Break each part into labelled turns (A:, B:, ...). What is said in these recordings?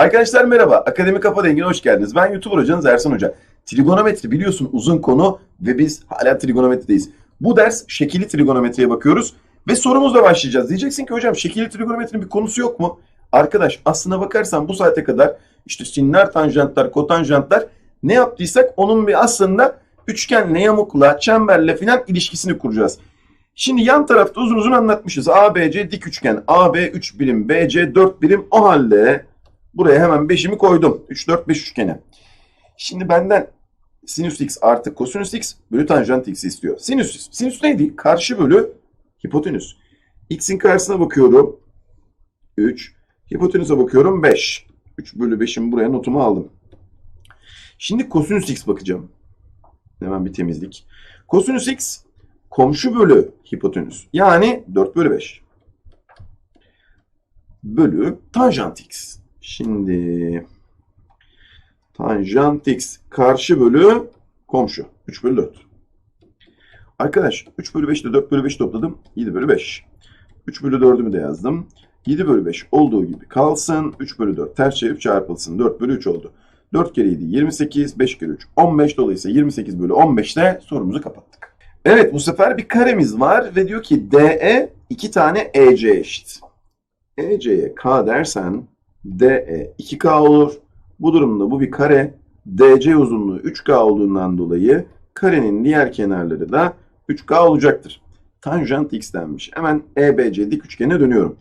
A: Arkadaşlar merhaba. Akademi Kafa Dengi'ne hoş geldiniz. Ben YouTuber hocanız Ersan Hoca. Trigonometri biliyorsun uzun konu ve biz hala trigonometrideyiz. Bu ders şekilli trigonometriye bakıyoruz ve sorumuzla başlayacağız. Diyeceksin ki hocam şekilli trigonometrinin bir konusu yok mu? Arkadaş aslına bakarsan bu saate kadar işte sinler, tanjantlar, kotanjantlar ne yaptıysak onun bir aslında üçgenle, yamukla, çemberle filan ilişkisini kuracağız. Şimdi yan tarafta uzun uzun anlatmışız. ABC dik üçgen, AB 3 birim, BC 4 birim. O halde buraya hemen 5'imi koydum. 3, 4, 5 üçgene. Şimdi benden sinüs x artı kosinüs x bölü tanjant x istiyor. Sinüs, sinüs neydi? Karşı bölü hipotenüs. X'in karşısına bakıyorum. 3. Hipotenüse bakıyorum 5. 3 bölü 5'imi buraya notumu aldım. Şimdi kosinüs x bakacağım. Hemen bir temizlik. Kosinüs x komşu bölü hipotenüs. Yani 4 bölü 5. Bölü tanjant x. Şimdi tanjant x karşı bölü komşu. 3 bölü 4. Arkadaş 3 bölü 5 ile 4 bölü 5 topladım. 7 bölü 5. 3 bölü 4'ümü de yazdım. 7 bölü 5 olduğu gibi kalsın. 3 bölü 4 ters çevirip çarpılsın. 4 bölü 3 oldu. 4 kere 7 28, 5 kere 3 15 dolayısıyla 28 bölü 15'te sorumuzu kapattık. Evet bu sefer bir karemiz var ve diyor ki DE iki tane EC eşit. EC'ye K dersen DE 2K olur. Bu durumda bu bir kare. DC uzunluğu 3K olduğundan dolayı karenin diğer kenarları da 3K olacaktır. Tanjant x denmiş. Hemen EBC dik üçgene dönüyorum.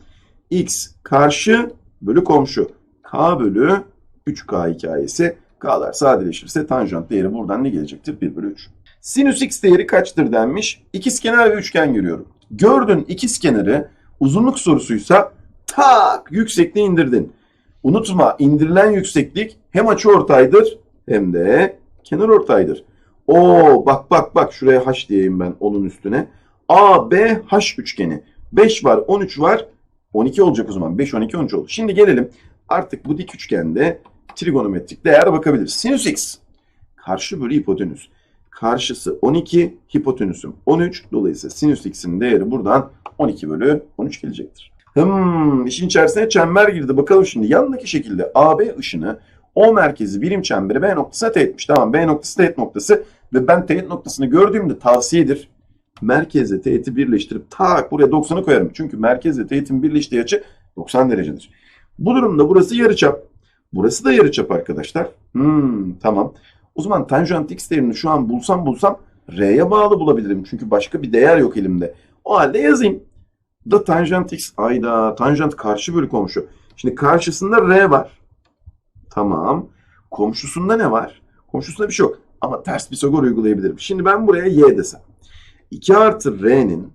A: X karşı bölü komşu. K bölü 3K hikayesi. K'lar sadeleşirse tanjant değeri buradan ne gelecektir? 1 bölü 3. Sinüs x değeri kaçtır denmiş. İkizkenar ve üçgen görüyorum. Gördün ikizkenarı uzunluk sorusuysa tak yüksekliği indirdin. Unutma indirilen yükseklik hem açıortaydır hem de kenar ortaydır. Oo bak bak bak şuraya h diyeyim ben onun üstüne. A, B, H üçgeni. 5 var, 13 var. 12 olacak o zaman. 5, 12, 13 oldu. Şimdi gelelim artık bu dik üçgende trigonometrik değer bakabiliriz. Sinüs x karşı bölü hipotenüs. Karşısı 12, hipotenüsüm 13. Dolayısıyla sinüs x'in değeri buradan 12 bölü 13 gelecektir. Hmm, işin içerisine çember girdi. Bakalım şimdi yandaki şekilde AB ışını O merkezi birim çemberi B noktasına teğetmiş. Tamam B noktası teğet noktası ve ben teğet noktasını gördüğümde tavsiyedir. Merkezle teğeti birleştirip tak buraya 90'ı koyarım. Çünkü merkezle teğetin birleştiği açı 90 derecedir. Bu durumda burası yarıçap. Burası da yarıçap arkadaşlar. Hmm, tamam. O zaman tanjant x değerini şu an bulsam bulsam R'ye bağlı bulabilirim. Çünkü başka bir değer yok elimde. O halde yazayım. Da tanjant x. Ayda tanjant karşı bölü komşu. Şimdi karşısında R var. Tamam. Komşusunda ne var? Komşusunda bir şey yok. Ama ters Pisagor uygulayabilirim. Şimdi ben buraya y desem. 2 artı r'nin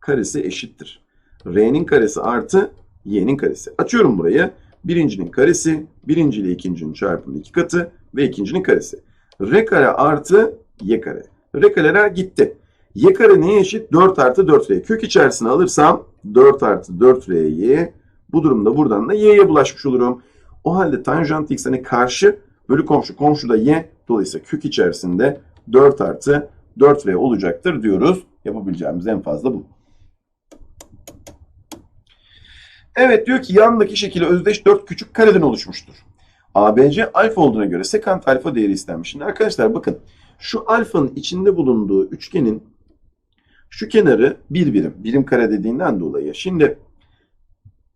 A: karesi eşittir. r'nin karesi artı y'nin karesi. Açıyorum burayı. Birincinin karesi, birinci ile ikincinin çarpımı iki katı ve ikincinin karesi. R kare artı y kare. R kareler gitti. Y kare neye eşit? 4 artı 4R. Kök içerisine alırsam 4 artı 4R'yi bu durumda buradan da y'ye bulaşmış olurum. O halde tanjant x hani karşı bölü komşu. Komşu da y. Dolayısıyla kök içerisinde 4 artı 4R olacaktır diyoruz. Yapabileceğimiz en fazla bu. Evet diyor ki yandaki şekilde özdeş 4 küçük kareden oluşmuştur. ABC alfa olduğuna göre sekant alfa değeri istenmiş. Şimdi arkadaşlar bakın şu alfanın içinde bulunduğu üçgenin şu kenarı bir birim. Birim kare dediğinden dolayı. Şimdi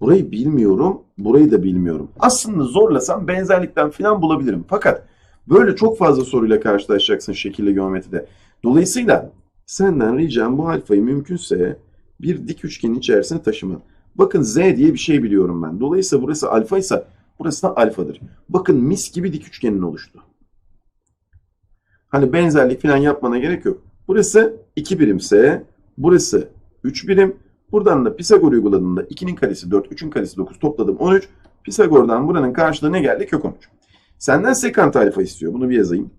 A: burayı bilmiyorum, burayı da bilmiyorum. Aslında zorlasam benzerlikten falan bulabilirim. Fakat böyle çok fazla soruyla karşılaşacaksın şekilde geometride. Dolayısıyla senden ricam bu alfayı mümkünse bir dik üçgenin içerisine taşıman. Bakın Z diye bir şey biliyorum ben. Dolayısıyla burası alfa ise burası da alfadır. Bakın mis gibi dik üçgenin oluştu. Hani benzerlik falan yapmana gerek yok. Burası 2 birimse burası 3 birim. Buradan da Pisagor uyguladığımda 2'nin karesi 4, 3'ün karesi 9 topladım 13. Pisagor'dan buranın karşılığı ne geldi? Kök 13. Senden sekant alfa istiyor. Bunu bir yazayım.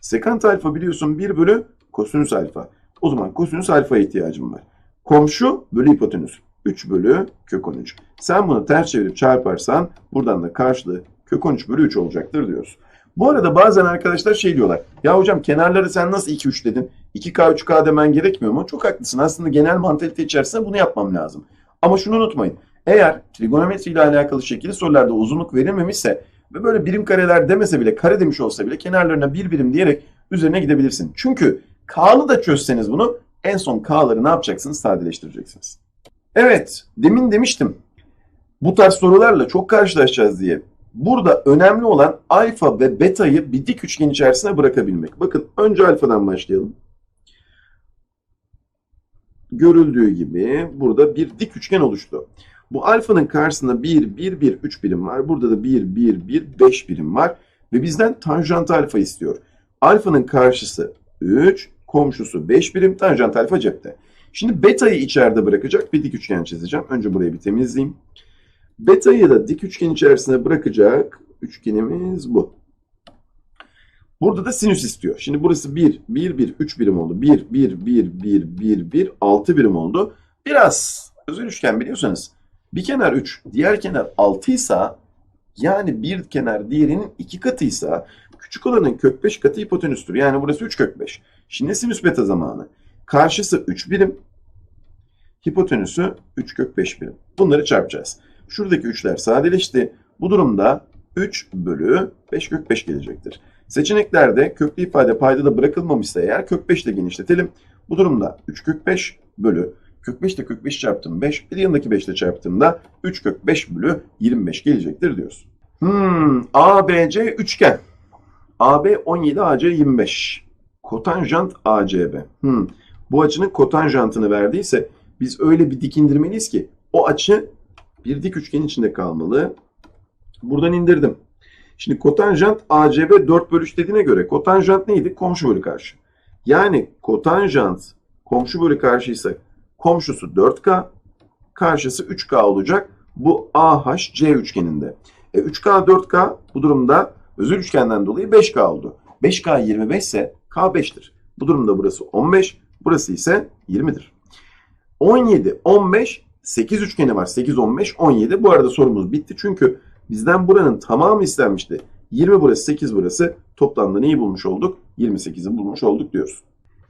A: Sekant alfa biliyorsun 1 bölü kosinüs alfa. O zaman kosinüs alfaya ihtiyacım var. Komşu bölü hipotenüs. 3 bölü kök 13. Sen bunu ters çevirip çarparsan buradan da karşılığı kök 13 bölü 3 olacaktır diyoruz. Bu arada bazen arkadaşlar şey diyorlar. Ya hocam kenarları sen nasıl 2 3 dedin? 2K 3K demen gerekmiyor mu? Çok haklısın. Aslında genel mantalite içerisinde bunu yapmam lazım. Ama şunu unutmayın. Eğer trigonometri ile alakalı şekilli sorularda uzunluk verilmemişse ve böyle birim kareler demese bile kare demiş olsa bile kenarlarına bir birim diyerek üzerine gidebilirsin. Çünkü K'lı da çözseniz bunu en son K'ları ne yapacaksınız? Sadeleştireceksiniz. Evet, demin demiştim. Bu tarz sorularla çok karşılaşacağız diye. Burada önemli olan alfa ve beta'yı bir dik üçgen içerisine bırakabilmek. Bakın önce alfadan başlayalım. Görüldüğü gibi burada bir dik üçgen oluştu. Bu alfanın karşısında 1, 1, 1, 3 birim var. Burada da 1, 1, 1, 5 birim var. Ve bizden tanjant alfa istiyor. Alfanın karşısı 3, komşusu 5 birim, tanjant alfa cepte. Şimdi beta'yı içeride bırakacak bir dik üçgen çizeceğim. Önce burayı bir temizleyeyim. Beta'yı da dik üçgen içerisine bırakacak üçgenimiz bu. Burada da sinüs istiyor. Şimdi burası 1, 1, 1, 3 birim oldu. 1, 1, 1, 1, 1, 1, 6 birim oldu. Biraz özel üçgen biliyorsanız bir kenar 3, diğer kenar 6 ise yani bir kenar diğerinin 2 katıysa küçük olanın kök 5 katı hipotenüstür. Yani burası 3 kök 5. Şimdi sinüs beta zamanı. Karşısı 3 birim. Hipotenüsü 3 kök 5 birim. Bunları çarpacağız. Şuradaki 3'ler sadeleşti. Bu durumda 3 bölü 5 kök 5 gelecektir. Seçeneklerde köklü ifade paydada bırakılmamışsa eğer kök 5 ile genişletelim. Bu durumda 3 kök 5 bölü kök 5 ile kök 5 çarptım 5. Bir yanındaki 5 ile çarptığımda 3 kök 5 bölü 25 gelecektir diyoruz. Hmm, ABC üçgen. AB 17 AC 25. Kotanjant ACB. Hmm, bu açının kotanjantını verdiyse biz öyle bir dik indirmeliyiz ki o açı bir dik üçgen içinde kalmalı. Buradan indirdim. Şimdi kotanjant ACB 4 bölü 3 dediğine göre kotanjant neydi? Komşu bölü karşı. Yani kotanjant komşu bölü karşı ise komşusu 4K, karşısı 3K olacak. Bu AHC üçgeninde. E 3K 4K bu durumda özel üçgenden dolayı 5K oldu. 5K 25 ise K 5'tir. Bu durumda burası 15, burası ise 20'dir. 17, 15, 8 üçgeni var. 8, 15, 17. Bu arada sorumuz bitti çünkü bizden buranın tamamı istenmişti. 20 burası, 8 burası. Toplamda neyi bulmuş olduk? 28'i bulmuş olduk diyoruz.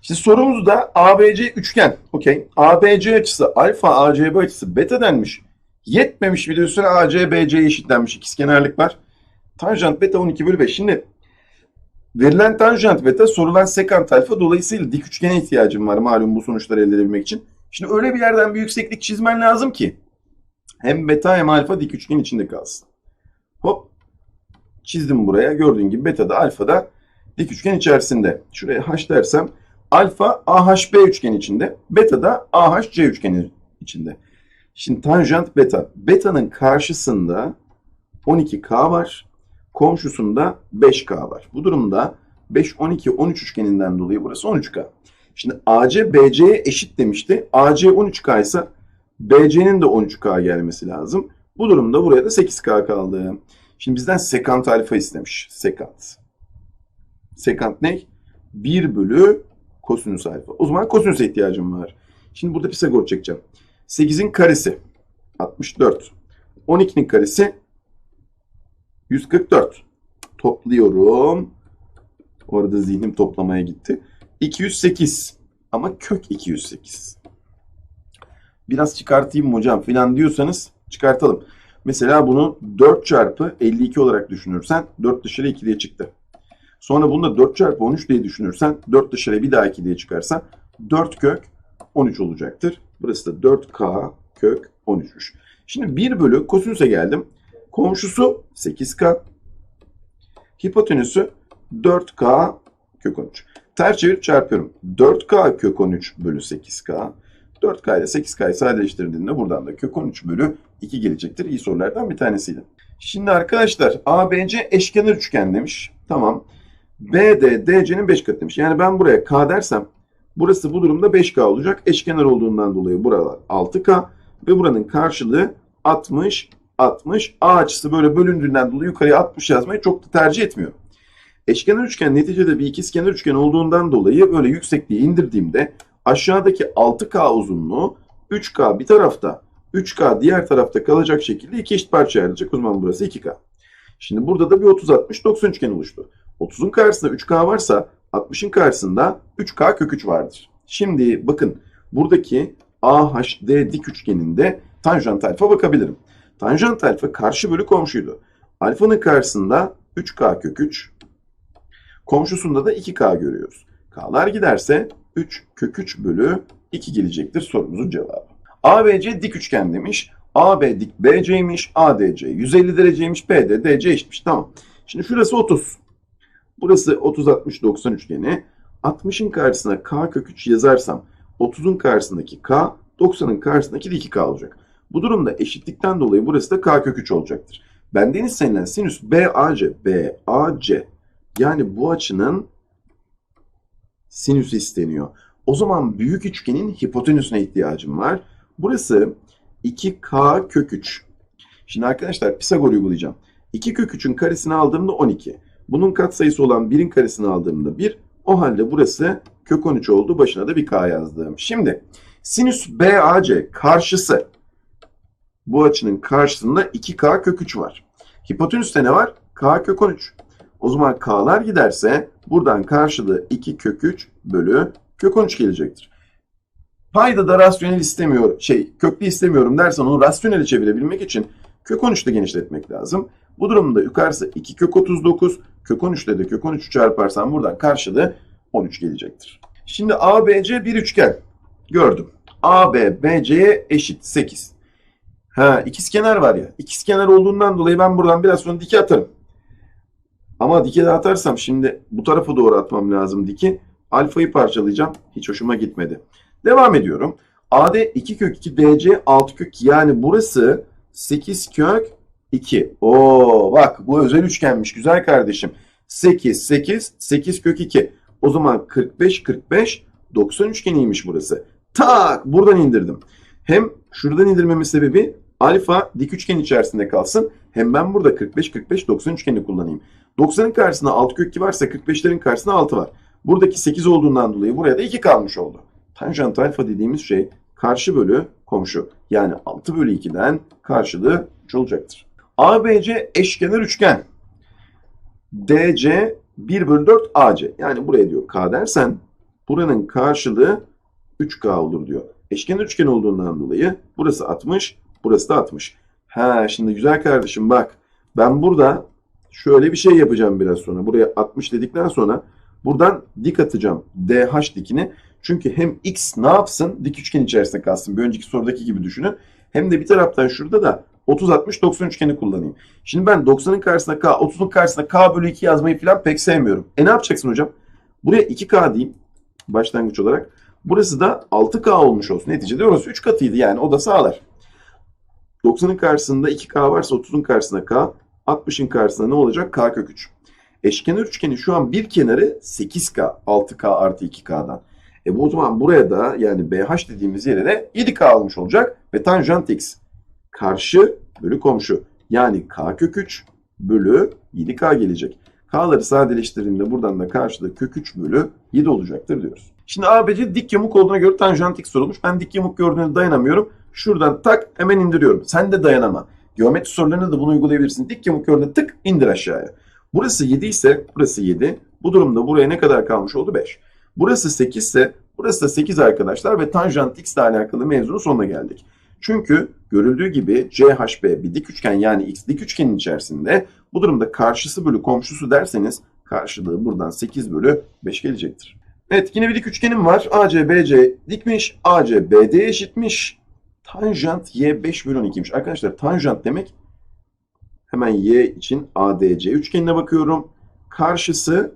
A: Şimdi sorumuz da ABC üçgen. Okey. ABC açısı alfa, ACB açısı beta denmiş. Yetmemiş bir de üstüne ACBC eşitlenmiş. İkizkenarlık var. Tanjant beta 12 bölü 5. Şimdi verilen tanjant beta sorulan sekant alfa dolayısıyla dik üçgene ihtiyacım var malum bu sonuçları elde edebilmek için. Şimdi öyle bir yerden bir yükseklik çizmen lazım ki hem beta hem alfa dik üçgen içinde kalsın. Hop çizdim buraya. Gördüğün gibi beta da alfa da dik üçgen içerisinde. Şuraya h dersem alfa AHB üçgen içinde, beta da AHC üçgeni içinde. Şimdi tanjant beta. Beta'nın karşısında 12K var. Komşusunda 5K var. Bu durumda 5, 12, 13 üçgeninden dolayı burası 13K. Şimdi AC BC'ye eşit demişti. AC 13K ise BC'nin de 13K gelmesi lazım. Bu durumda buraya da 8K kaldı. Şimdi bizden sekant alfa istemiş. Sekant. Sekant ne? 1 bölü kosinüs alfa. O zaman kosinüse ihtiyacım var. Şimdi burada Pisagor çekeceğim. 8'in karesi 64. 12'nin karesi 144. Topluyorum. Orada zihnim toplamaya gitti. 208. Ama kök 208. Biraz çıkartayım hocam filan diyorsanız çıkartalım. Mesela bunu 4 çarpı 52 olarak düşünürsen 4 dışarı 2 diye çıktı. Sonra bunu da 4 çarpı 13 diye düşünürsen 4 dışarı bir daha 2 diye çıkarsa 4 kök 13 olacaktır. Burası da 4k kök 13'müş. Şimdi 1 bölü kosinüse geldim. Komşusu 8k. Hipotenüsü 4k kök 13. Ters çevirip çarpıyorum. 4k kök 13 bölü 8k. 4k ile 8k'yı sadeleştirdiğinde buradan da kök 13 bölü 2 gelecektir. İyi sorulardan bir tanesiydi. Şimdi arkadaşlar ABC eşkenar üçgen demiş. Tamam. BD DC'nin 5 katı demiş. Yani ben buraya K dersem burası bu durumda 5K olacak. Eşkenar olduğundan dolayı buralar 6K ve buranın karşılığı 60 60. A açısı böyle bölündüğünden dolayı yukarıya 60 yazmayı çok da tercih etmiyorum. Eşkenar üçgen neticede bir ikizkenar üçgen olduğundan dolayı böyle yüksekliği indirdiğimde aşağıdaki 6K uzunluğu 3K bir tarafta 3K diğer tarafta kalacak şekilde iki eşit parça ayrılacak. O zaman burası 2K. Şimdi burada da bir 30-60-90 üçgen oluştu. 30'un karşısında 3K varsa 60'ın karşısında 3K kök 3 vardır. Şimdi bakın buradaki AHD dik üçgeninde tanjant alfa bakabilirim. Tanjant alfa karşı bölü komşuydu. Alfanın karşısında 3k kök 3. Komşusunda da 2k görüyoruz. K'lar giderse 3 kök 3 bölü 2 gelecektir sorumuzun cevabı. ABC dik üçgen demiş. AB dik BC'ymiş. ADC 150 dereceymiş. BD DC eşitmiş. Tamam. Şimdi şurası 30. Burası 30 60 90 üçgeni. 60'ın karşısına K kök 3 yazarsam 30'un karşısındaki K 90'ın karşısındaki de 2K olacak. Bu durumda eşitlikten dolayı burası da K kök 3 olacaktır. Benden istenilen sinüs BAC, BAC yani bu açının sinüsü isteniyor. O zaman büyük üçgenin hipotenüsüne ihtiyacım var. Burası 2K kök 3. Şimdi arkadaşlar Pisagor uygulayacağım. 2 kök 3'ün karesini aldığımda 12. Bunun katsayısı olan 1'in karesini aldığımda 1. O halde burası kök 13 oldu. Başına da bir K yazdım. Şimdi sinüs BAC karşısı bu açının karşısında 2K kök 3 var. Hipotenüste ne var? K kök 13. O zaman K'lar giderse buradan karşılığı 2 kök 3 bölü kök 13 gelecektir. Payda da rasyonel istemiyor, şey köklü istemiyorum dersen onu rasyonele çevirebilmek için kök 13'te genişletmek lazım. Bu durumda yukarısı 2 kök 39, kök 13'te de kök 13'ü çarparsam buradan karşılığı 13 gelecektir. Şimdi ABC bir üçgen. Gördüm. AB BC'ye eşit 8. Ha ikizkenar var ya. İkizkenar olduğundan dolayı ben buradan biraz sonra dike atarım. Ama dike de atarsam şimdi bu tarafa doğru atmam lazım diki. Alfayı parçalayacağım. Hiç hoşuma gitmedi. Devam ediyorum. AD 2 kök 2 DC 6 kök 2. Yani burası 8 kök 2. Oo bak bu özel üçgenmiş güzel kardeşim. 8 8 8 kök 2. O zaman 45 45 90 üçgeniymiş burası. Tak buradan indirdim. Hem şuradan indirmemin sebebi alfa dik üçgen içerisinde kalsın. Hem ben burada 45 45 90 üçgeni kullanayım. 90'ın karşısında 6 kök 2 varsa 45'lerin karşısında 6 var. Buradaki 8 olduğundan dolayı buraya da 2 kalmış oldu. Tanjant alfa dediğimiz şey karşı bölü komşu. Yani 6 bölü 2'den karşılığı 3 olacaktır. ABC eşkenar üçgen. DC 1 bölü 4 AC. Yani buraya diyor K dersen buranın karşılığı 3K olur diyor. Eşkenar üçgen olduğundan dolayı burası 60, burası da 60. Ha şimdi güzel kardeşim bak ben burada şöyle bir şey yapacağım biraz sonra. Buraya 60 dedikten sonra buradan dik atacağım DH dikini. Çünkü hem X ne yapsın dik üçgen içerisinde kalsın. Bir önceki sorudaki gibi düşünün. Hem de bir taraftan şurada da 30 60 90 üçgeni kullanayım. Şimdi ben 90'ın karşısına K, 30'un karşısına K bölü 2 yazmayı falan pek sevmiyorum. E ne yapacaksın hocam? Buraya 2K diyeyim başlangıç olarak. Burası da 6K olmuş olsun. Neticede orası 3 katıydı yani o da sağlar. 90'ın karşısında 2K varsa 30'un karşısına K, 60'ın karşısına ne olacak? K kök 3. Eşkenar üçgenin şu an bir kenarı 8K, 6K artı 2K'dan. E bu o zaman buraya da yani BH dediğimiz yere de 7K almış olacak ve tanjant X. Karşı bölü komşu. Yani K kök 3 bölü 7K gelecek. K'ları sadeleştirdiğimde buradan da karşıda kök 3 bölü 7 olacaktır diyoruz. Şimdi ABC dik yamuk olduğuna göre tanjant X sorulmuş. Ben dik yamuk gördüğünde dayanamıyorum. Şuradan tak hemen indiriyorum. Sen de dayanama. Geometri sorularında da bunu uygulayabilirsin. Dik yamuk gördüğünde tık indir aşağıya. Burası 7 ise burası 7. Bu durumda buraya ne kadar kalmış oldu? 5. Burası 8 ise burası da 8 arkadaşlar ve tanjant x ile alakalı mevzunun sonuna geldik. Çünkü görüldüğü gibi CHB bir dik üçgen yani x dik üçgenin içerisinde bu durumda karşısı bölü komşusu derseniz karşılığı buradan 8 bölü 5 gelecektir. Evet yine bir dik üçgenim var. AC BC dikmiş. AC BD eşitmiş. Tanjant y 5 bölü 12'ymiş. Arkadaşlar tanjant demek hemen y için ADC üçgenine bakıyorum. Karşısı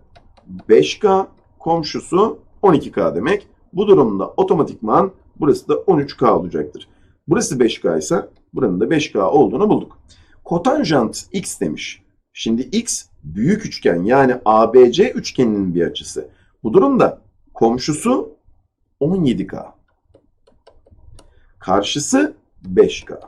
A: 5K, komşusu 12K demek. Bu durumda otomatikman burası da 13K olacaktır. Burası 5K ise buranın da 5K olduğunu bulduk. Kotanjant x demiş. Şimdi x büyük üçgen yani ABC üçgeninin bir açısı. Bu durumda komşusu 17K. Karşısı 5K.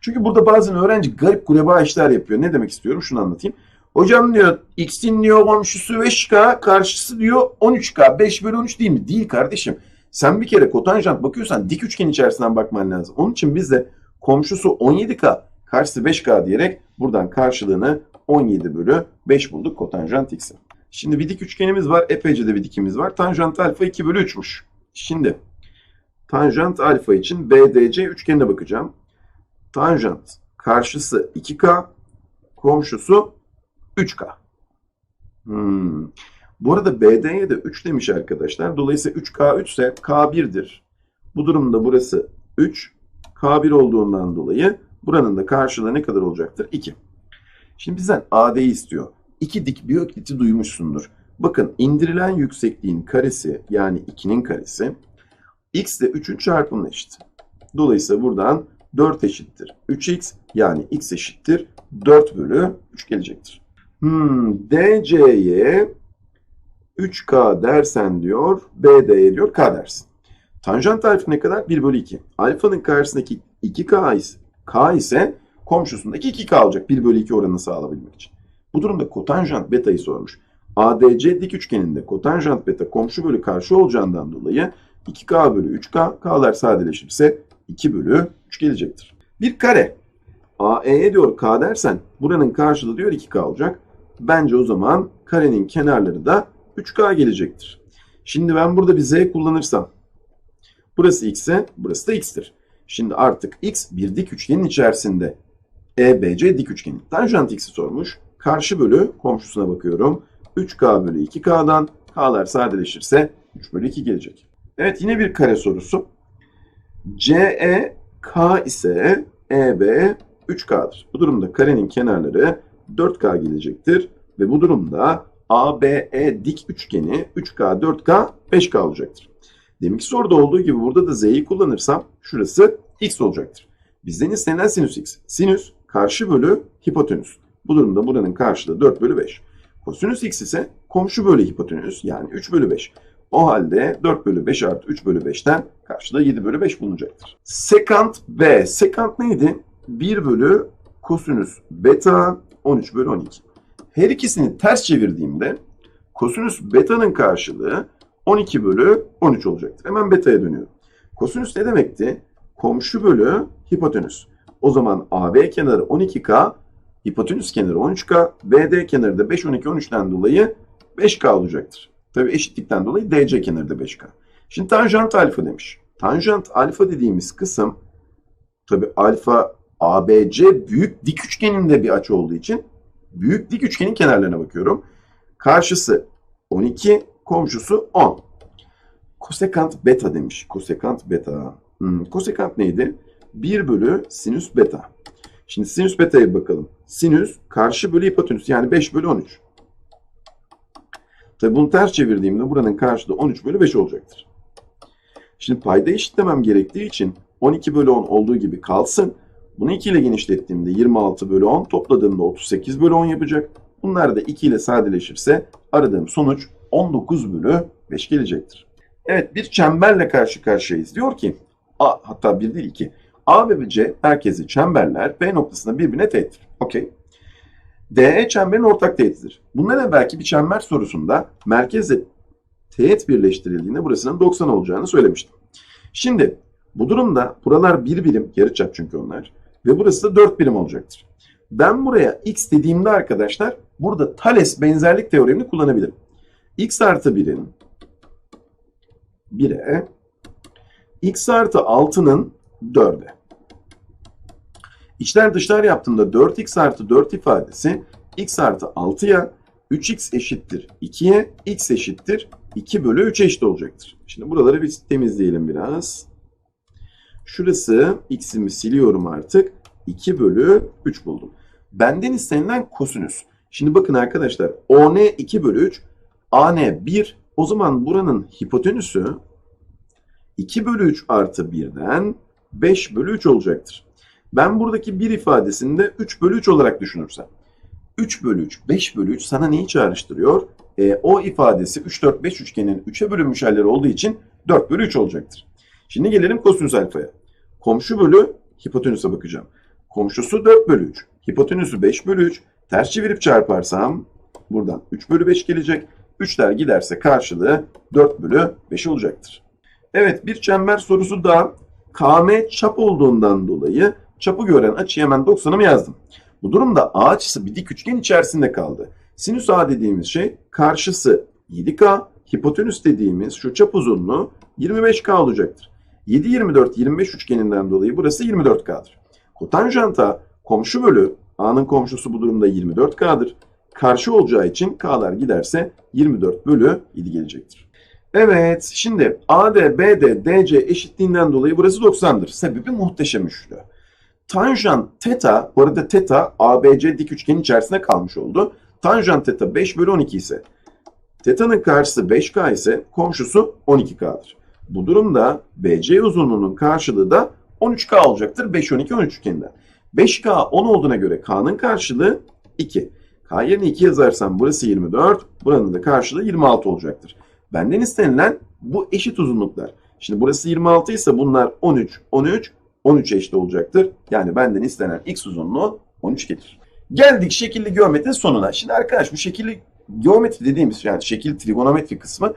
A: Çünkü burada bazen öğrenci garip gureba işler yapıyor. Ne demek istiyorum? Şunu anlatayım. Hocam diyor x'in diyor komşusu 5K, karşısı diyor 13K. 5 bölü 13 değil mi? Değil kardeşim. Sen bir kere kotanjant bakıyorsan dik üçgen içerisinden bakman lazım. Onun için biz de komşusu 17K, karşısı 5K diyerek buradan karşılığını 17 bölü 5 bulduk kotanjant x'i. Şimdi bir dik üçgenimiz var. Epeyce de bir dikimiz var. Tanjant alfa 2 bölü 3'müş. Şimdi tanjant alfa için BDC üçgenine bakacağım. tanjant karşısı 2K, komşusu 3K. Hmm. Bu arada BD'ye de 3 demiş arkadaşlar. Dolayısıyla 3K 3 ise K1'dir. Bu durumda burası 3. K1 olduğundan dolayı buranın da karşılığı ne kadar olacaktır? 2. Şimdi bizden AD'yi istiyor. 2 dik biyokliti duymuşsundur. Bakın indirilen yüksekliğin karesi yani 2'nin karesi x ile 3'ün çarpımına eşit. Dolayısıyla buradan 4 eşittir. 3x yani x eşittir 4 bölü 3 gelecektir. Hmm, DC'ye 3K dersen diyor, BD'ye diyor K dersin. Tanjant tarifi ne kadar? 1 bölü 2. Alfanın karşısındaki 2K ise, K ise komşusundaki 2K olacak 1 bölü 2 oranını sağlayabilmek için. Bu durumda kotanjant beta'yı sormuş. ADC dik üçgeninde kotanjant beta komşu bölü karşı olacağından dolayı 2K bölü 3K, K'lar sadeleşirse 2 bölü 3 gelecektir. Bir kare. AE'ye diyor K dersen buranın karşılığı diyor 2K olacak. Bence o zaman karenin kenarları da 3K gelecektir. Şimdi ben burada bir Z kullanırsam burası X'e burası da X'tir. Şimdi artık X bir dik üçgenin içerisinde. EBC dik üçgeni. Tanjant X'i sormuş. Karşı bölü komşusuna bakıyorum. 3K bölü 2K'dan K'lar sadeleşirse 3 bölü 2 gelecek. Evet yine bir kare sorusu. CE K ise EB 3K'dır. Bu durumda karenin kenarları 4K gelecektir. Ve bu durumda ABE dik üçgeni 3K, 4K, 5K olacaktır. Deminki soruda olduğu gibi burada da Z'yi kullanırsam şurası X olacaktır. Bizden istenilen sinüs X. Sinüs karşı bölü hipotenüs. Bu durumda buranın karşılığı 4 bölü 5. Kosinüs X ise komşu bölü hipotenüs yani 3 bölü 5. O halde 4 bölü 5 artı 3 bölü 5'ten karşılığı 7 bölü 5 bulunacaktır. Sekant B. Sekant neydi? 1 bölü kosinüs beta 13 bölü 12. Her ikisini ters çevirdiğimde kosinüs beta'nın karşılığı 12 bölü 13 olacaktır. Hemen beta'ya dönüyorum. Kosinüs ne demekti? Komşu bölü hipotenüs. O zaman AB kenarı 12K, hipotenüs kenarı 13K, BD kenarı da 5, 12, 13'ten dolayı 5K olacaktır. Tabii eşitlikten dolayı DC kenarı da 5K. Şimdi tanjant alfa demiş. Tanjant alfa dediğimiz kısım tabii alfa ABC büyük dik üçgeninde bir açı olduğu için büyük dik üçgenin kenarlarına bakıyorum. Karşısı 12, komşusu 10. Kosekant beta demiş. Kosekant beta. Hmm, kosekant neydi? 1 bölü sinüs beta. Şimdi sinüs beta'ya bakalım. Sinüs karşı bölü hipotenüs yani 5 bölü 13. Tabi bunu ters çevirdiğimde buranın karşılığı 13 bölü 5 olacaktır. Şimdi payda eşitlemem gerektiği için 12 bölü 10 olduğu gibi kalsın. Bunu 2 ile genişlettiğimde 26 bölü 10 topladığımda 38 bölü 10 yapacak. Bunlar da 2 ile sadeleşirse aradığım sonuç 19 bölü 5 gelecektir. Evet bir çemberle karşı karşıyayız. Diyor ki A, hatta bir değil iki. A ve C merkezi çemberler B noktasında birbirine teğettir. Okey. DE çemberin ortak teğetidir. Bundan evvelki bir çember sorusunda merkezle teğet birleştirildiğinde burasının 90 olacağını söylemiştim. Şimdi bu durumda buralar bir birim, yarıçap çünkü onlar ve burası da 4 birim olacaktır. Ben buraya x dediğimde arkadaşlar burada Thales benzerlik teoremini kullanabilirim. x artı 1'in 1'e x artı 6'nın 4'e. İçler dışlar yaptığımda 4x artı 4 ifadesi x artı 6'ya 3x eşittir 2'ye x eşittir 2 bölü 3 eşit olacaktır. Şimdi buraları bir temizleyelim biraz. Şurası x'imi siliyorum artık. 2 bölü 3 buldum. Benden istenilen kosinüs. Şimdi bakın arkadaşlar ON 2 bölü 3 AN 1 o zaman buranın hipotenüsü 2 bölü 3 artı 1'den 5 bölü 3 olacaktır. Ben buradaki bir ifadesini de 3 bölü 3 olarak düşünürsem. 3 bölü 3, 5 bölü 3 sana neyi çağrıştırıyor? E, o ifadesi 3, 4, 5 üçgenin 3'e bölünmüş halleri olduğu için 4 bölü 3 olacaktır. Şimdi gelelim kosinüs alfaya. Komşu bölü hipotenüse bakacağım. Komşusu 4 bölü 3. Hipotenüsü 5 bölü 3. Ters çevirip çarparsam buradan 3 bölü 5 gelecek. 3'ler giderse karşılığı 4 bölü 5 olacaktır. Evet bir çember sorusu daha. KM çap olduğundan dolayı çapı gören açıyı hemen 90'ımı yazdım. Bu durumda A açısı bir dik üçgen içerisinde kaldı. Sinüs A dediğimiz şey karşısı 7K, hipotenüs dediğimiz şu çap uzunluğu 25K olacaktır. 7, 24, 25 üçgeninden dolayı burası 24K'dır. Kotanjanta komşu bölü A'nın komşusu bu durumda 24K'dır. Karşı olacağı için K'lar giderse 24 bölü 7 gelecektir. Evet, şimdi AD, BD, DC eşitliğinden dolayı burası 90'dır. Sebebi muhteşem üçlü. Tanjant teta, bu arada teta ABC dik üçgenin içerisinde kalmış oldu. Tanjant teta 5 bölü 12 ise, teta'nın karşısı 5K ise komşusu 12K'dır. Bu durumda BC uzunluğunun karşılığı da 13K olacaktır 5, 12, 13 üçgeninden. 5K 10 olduğuna göre K'nın karşılığı 2. K yerine 2 yazarsam burası 24, buranın da karşılığı 26 olacaktır. Benden istenilen bu eşit uzunluklar. Şimdi burası 26 ise bunlar 13, 13, 13 eşit olacaktır. Yani benden istenen x uzunluğu 13 gelir. Geldik şekilli geometrinin sonuna. Şimdi arkadaş bu şekilli geometri dediğimiz yani şekil trigonometri kısmı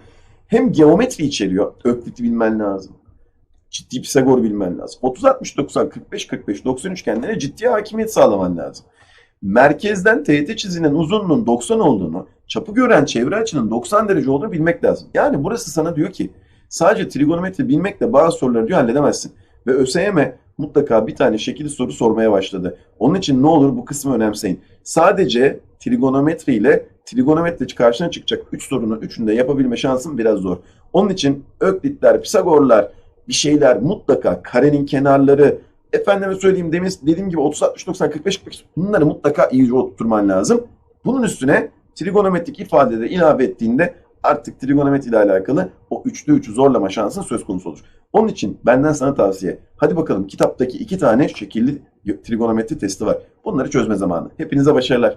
A: hem geometri içeriyor. Öklit'i bilmen lazım. Ciddi Pisagor bilmen lazım. 30 60 90 45 45 90 üçgenlere ciddi hakimiyet sağlaman lazım. Merkezden teğet çizilen uzunluğun 90 olduğunu, çapı gören çevre açının 90 derece olduğunu bilmek lazım. Yani burası sana diyor ki sadece trigonometri bilmekle bazı soruları diyor halledemezsin. Ve ÖSYM mutlaka bir tane şekilli soru sormaya başladı. Onun için ne olur bu kısmı önemseyin. Sadece trigonometri ile trigonometri karşına çıkacak 3 sorunun 3'ünü de yapabilme şansın biraz zor. Onun için Öklitler, Pisagorlar bir şeyler mutlaka karenin kenarları efendime söyleyeyim demin dediğim gibi 30 60 90 45 45 bunları mutlaka iyice oturtman lazım. Bunun üstüne trigonometrik ifadeleri ilave ettiğinde artık trigonometri ile alakalı o üçlü üçü zorlama şansın söz konusu olur. Onun için benden sana tavsiye. Hadi bakalım kitaptaki iki tane şekilli trigonometri testi var. Bunları çözme zamanı. Hepinize başarılar.